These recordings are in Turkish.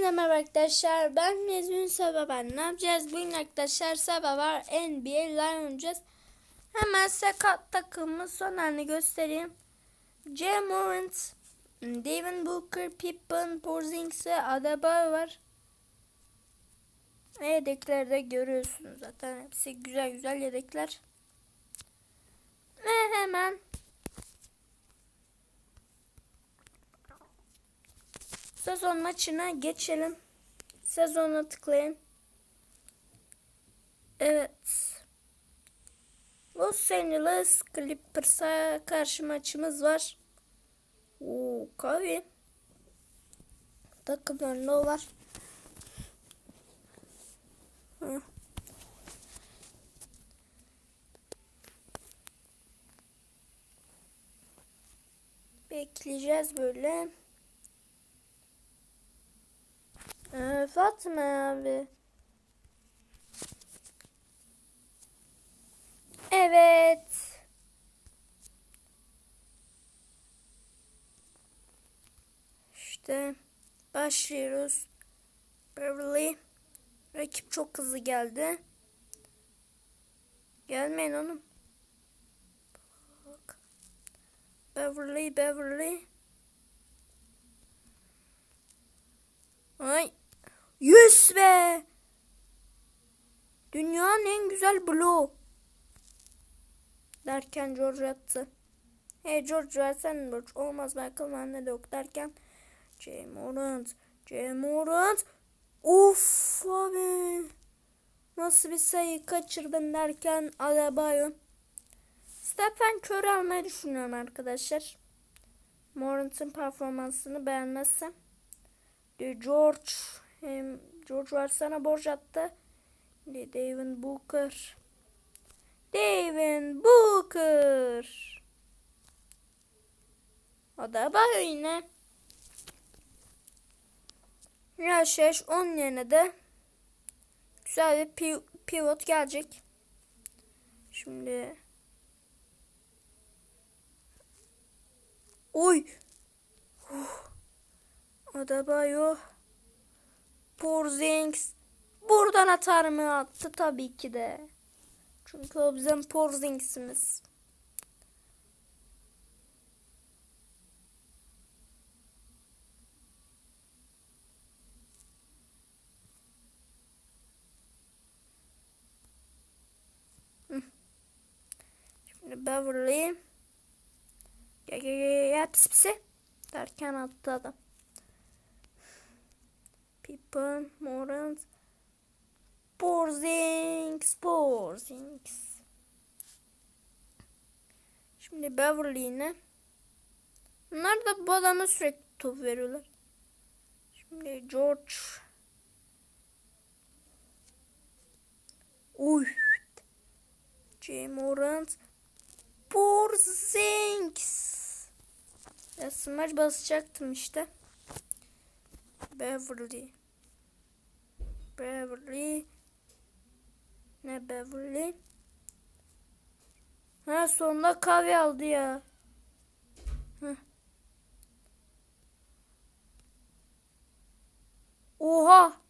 Hepinize merhaba arkadaşlar. Ben Mezun Sabah ben. Ne yapacağız? Bugün arkadaşlar Sabah var. NBA Live oynayacağız. Hemen sakat takımı son halini göstereyim. Jay Morant, Devin Booker, Pippen, Porzingis Adebayo var. Yedekleri de görüyorsunuz zaten. Hepsi güzel güzel yedekler. Ve hemen Sezon maçına geçelim. Sezona tıklayın. Evet. Los Angeles Clippers'a karşı maçımız var. Oo, Kavi. Takımlarında o var. Bekleyeceğiz böyle. Ee, Fatma abi. Evet. İşte başlıyoruz. Beverly. Rakip çok hızlı geldi. Gelmeyin oğlum. Bak. Beverly, Beverly. Ay. Yüz be. Dünyanın en güzel bloğu. Derken George attı. Hey George versen borç. Olmaz Michael bende de yok derken. J. Morant. J. Morant. Uf abi. Nasıl bir sayı kaçırdın derken Adebayo. Stephen Curry almayı düşünüyorum arkadaşlar. Morant'ın performansını beğenmezsem. De George hem George var sana borç attı. De Devin Booker. Devin Booker. O da. Yaş yaş 10 yerine de güzel bir pi pivot gelecek. Şimdi Oy. Uh. Adebayo. Porzingis. Buradan atar mı? Attı tabii ki de. Çünkü o bizim Porzingis'imiz. Şimdi Beverly. Gel gel pis pisi. Derken attı adam. Pippen, Morant, Porzingis, Porzingis. Şimdi Beverly yine. Bunlar da bu adama sürekli top veriyorlar. Şimdi George. Uy. J. Morant. Porzingis. Ya smaç basacaktım işte. Beverly. Beverly. Ne Beverly? Ha sonunda kahve aldı ya. Heh. Oha.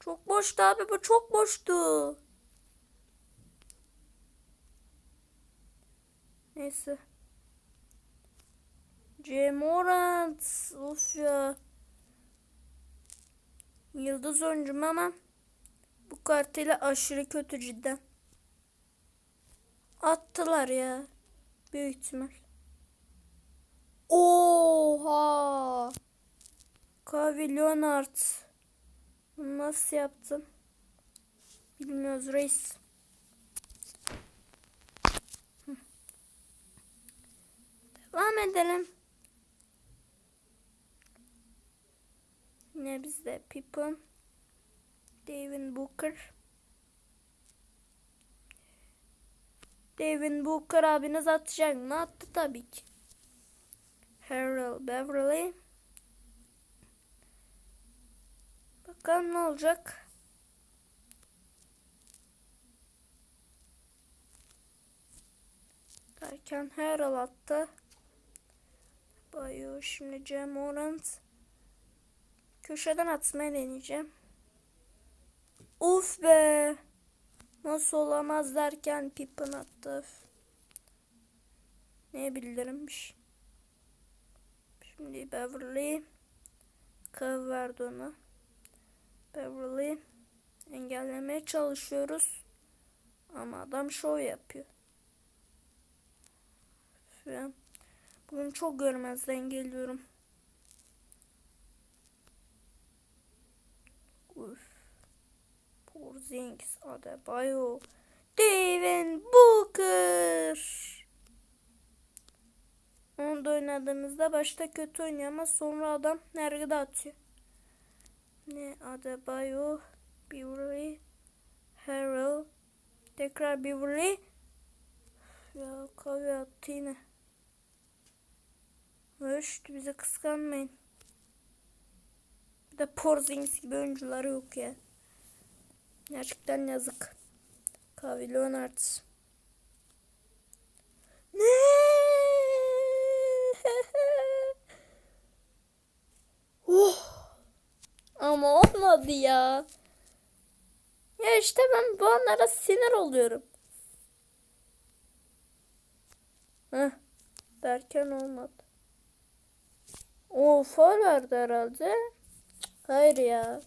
Çok boştu abi bu çok boştu. Neyse. J. Morant. Of. Yıldız oyuncum ama bu kartıyla aşırı kötü cidden. Attılar ya. Büyük ihtimal. Oha. Kawhi Leonard. Nasıl yaptın? Bilmiyoruz reis. Devam edelim. Yine bizde Pippen, Devin Booker. Devin Booker abiniz atacak mı? Attı tabii ki. Harold Beverly. Bakalım ne olacak. Derken Harold attı. Bayo Şimdi Cem Orant. Köşeden atmaya deneyeceğim. Uf be. Nasıl olamaz derken Pippen attı. Ne bildirimmiş. Şimdi Beverly. Kav verdi ona. Beverly. Engellemeye çalışıyoruz. Ama adam şov yapıyor. Bugün çok görmezden geliyorum. Uf. Porzingis, Adebayo, Devin Booker. Onu da oynadığımızda başta kötü oynuyor ama sonra adam nerede atıyor. Ne Adebayo, Beverly, Harrell, tekrar Beverly. Ya kahve attı yine. Öşt bize kıskanmayın. Bir de Porzingis gibi oyuncuları yok ya. Gerçekten yazık. Kawhi Leonard. Ne? oh. Ama olmadı ya. Ya işte ben bu anlara sinir oluyorum. Heh. Derken olmadı. O far verdi herhalde. Hayır ya.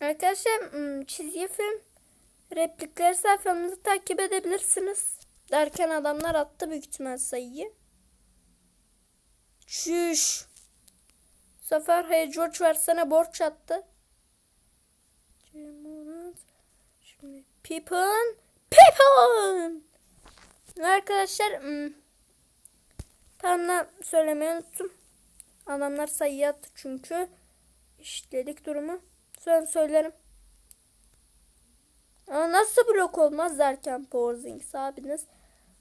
Arkadaşlar hmm, çizgi film replikleri sayfamızı takip edebilirsiniz. Derken adamlar attı büyük ihtimal sayıyı. Çüş. Bu sefer Hey George versene borç attı. Şimdi Pippen. Pippen. Arkadaşlar hmm, tam da söylemeyi unuttum. Adamlar sayı attı çünkü. İşledik durumu. Sonra söylerim. Ama nasıl blok olmaz derken Porzingis abiniz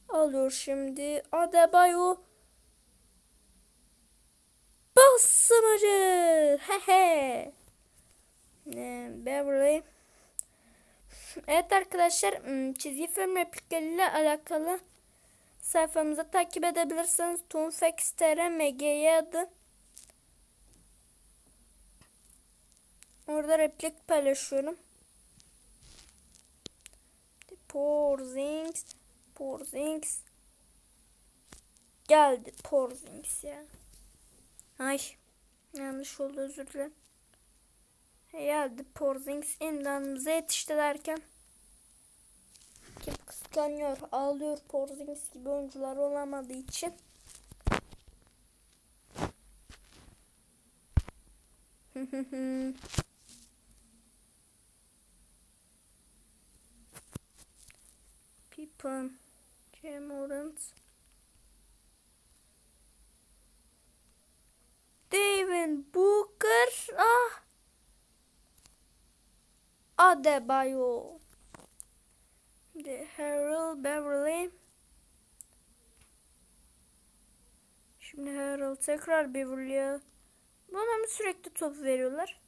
alıyor şimdi. Adebayo basmacı. Hehe. Ne Beverly. Evet arkadaşlar çizgi film replikleriyle alakalı sayfamızı takip edebilirsiniz. Tunfex.tr MG'ye adı. Orada replik paylaşıyorum. Porzingis. Porzingis. Geldi Porzingis ya. Ay. Yanlış oldu özür dilerim. Geldi Porzingis imdanımıza yetişti derken. Kim kıskanıyor, ağlıyor Porzingis gibi oyuncular olamadığı için. Pippen, Jamorant, David Booker, ah, Adebayo, The Harold Beverly. Şimdi Harold tekrar Beverly'e. Bana mı sürekli top veriyorlar?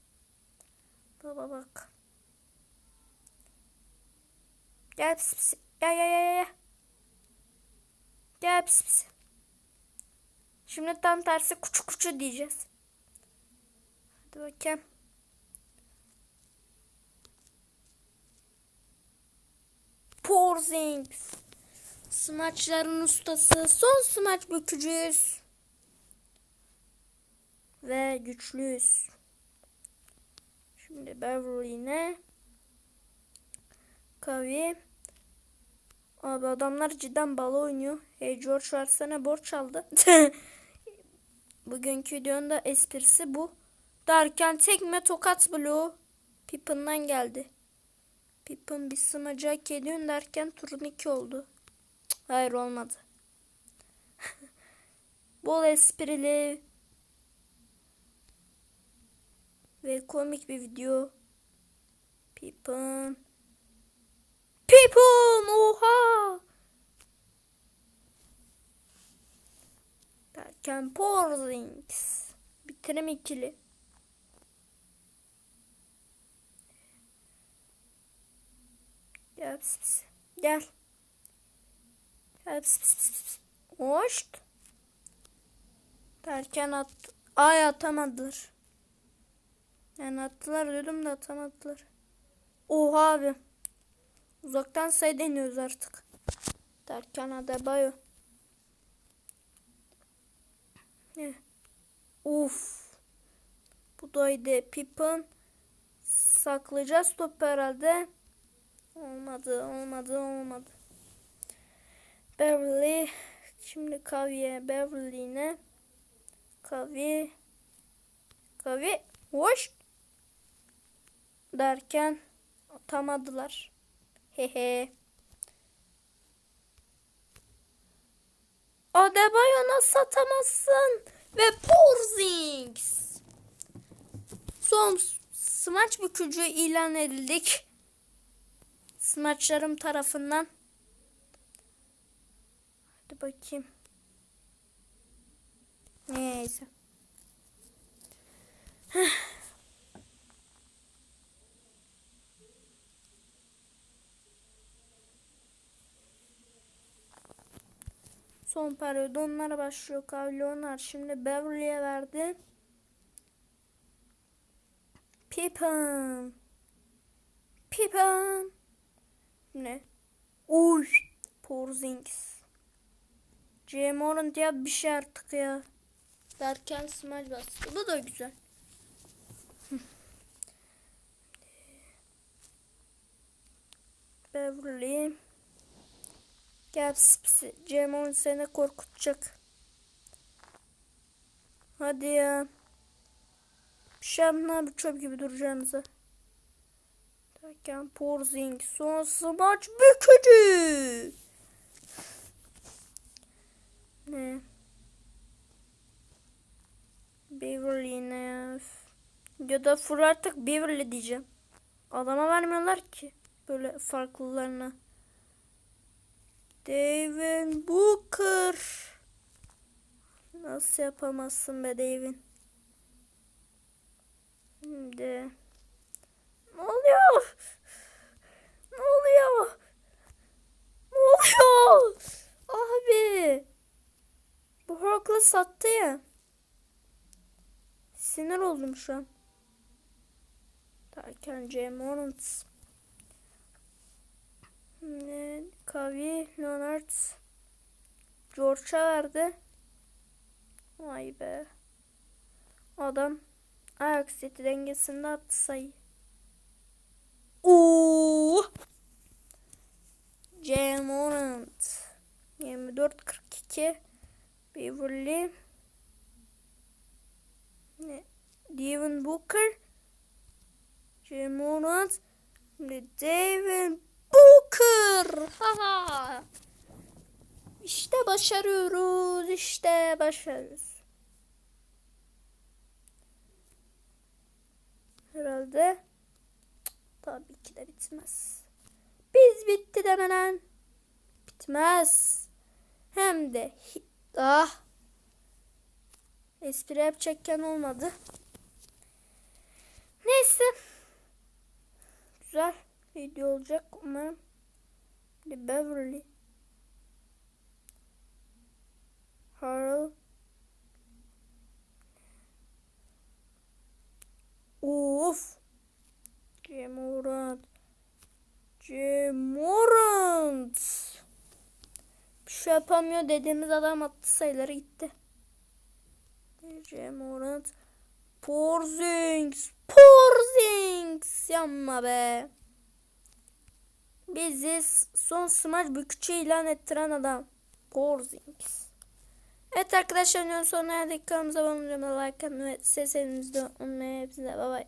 Baba bak. Gel pis pis. Gel gel gel gel. Gel pis pis. Şimdi tam tersi kuçu kuçu diyeceğiz. Hadi bakayım. Porzingis. Smaçların ustası. Son smaç bükücüyüz. Ve güçlüyüz. Şimdi Beverly'ne. Kavi. Abi adamlar cidden bala oynuyor. Hey George versene borç aldı. Bugünkü videonun da esprisi bu. Derken tekme tokat bloğu Pippen'dan geldi. Pippen bir sımacı hak ediyorsun derken turun 2 oldu. Hayır olmadı. Bol esprili ve komik bir video. Pippen. Pippen! Oha! Derken Porzingis. Bitirim ikili. Gel pis pis. Gel. Gel pis pis pis. Hoşt. Derken at ay atamadılar. Yani attılar dedim de atamadılar. Oha abi. Uzaktan sayı deniyoruz artık. Derken Adebayo. Ne? Uf. Bu daydı. Pippen. Saklayacağız topu herhalde. Olmadı, olmadı, olmadı. Beverly. Şimdi Kavi'ye. Beverly yine. Kavi. Kavi. Hoş. Derken atamadılar. Hehe. Adebayo nasıl atamazsın? Ve Porzingis. Son smaç bükücü ilan edildik. Smaçlarım tarafından. Hadi bakayım. Neyse. Son periyoda onlar başlıyor. Kavlionar şimdi Beverly'e verdi. Pippen. Pippen. Ne? Uy. Porzingis. J. Morant ya bir şey artık ya. Derken smaç bastı. Bu da güzel. Beverly. Gel. Morant seni korkutacak. Hadi ya. Bir şey yapın abi çöp gibi duracağınıza. Derken Porzing son smaç bükücü. Ne? Beverly ne ya? Da full artık Beverly diyeceğim. Adama vermiyorlar ki. Böyle farklılarına. Devin Booker. Nasıl yapamazsın be Devin? Şimdi. Ne oluyor? Ne oluyor? Ne oluyor? Abi. Bu Horkla sattı ya. Sinir oldum şu an. Derken J. Morant. Kavi, Leonard. George'a verdi. Vay be. Adam ayak seti dengesinde attı sayı. Oo! J. Morant. 24-42. Beverly. Ne? Devin Booker. J. Morant. Şimdi Devin Booker. Ha İşte başarıyoruz. İşte başarıyoruz. Herhalde. Tabii ki de bitmez. Biz bitti demeden bitmez. Hem de ah espri yapacakken olmadı. Neyse. Güzel video olacak umarım. The Beverly. Harold. Of. Cemurant. Cemurant. Bir şey yapamıyor dediğimiz adam attı sayıları gitti. Cemurant. Porzingis. Porzingis. Yanma be. Bizi son smaç bükücü ilan ettiren adam. Porzingis. Evet arkadaşlar videonun sonuna geldik. Kanalımıza abone olmayı, like atmayı ve seslerinizi de unutmayın. Hepinize bay bay.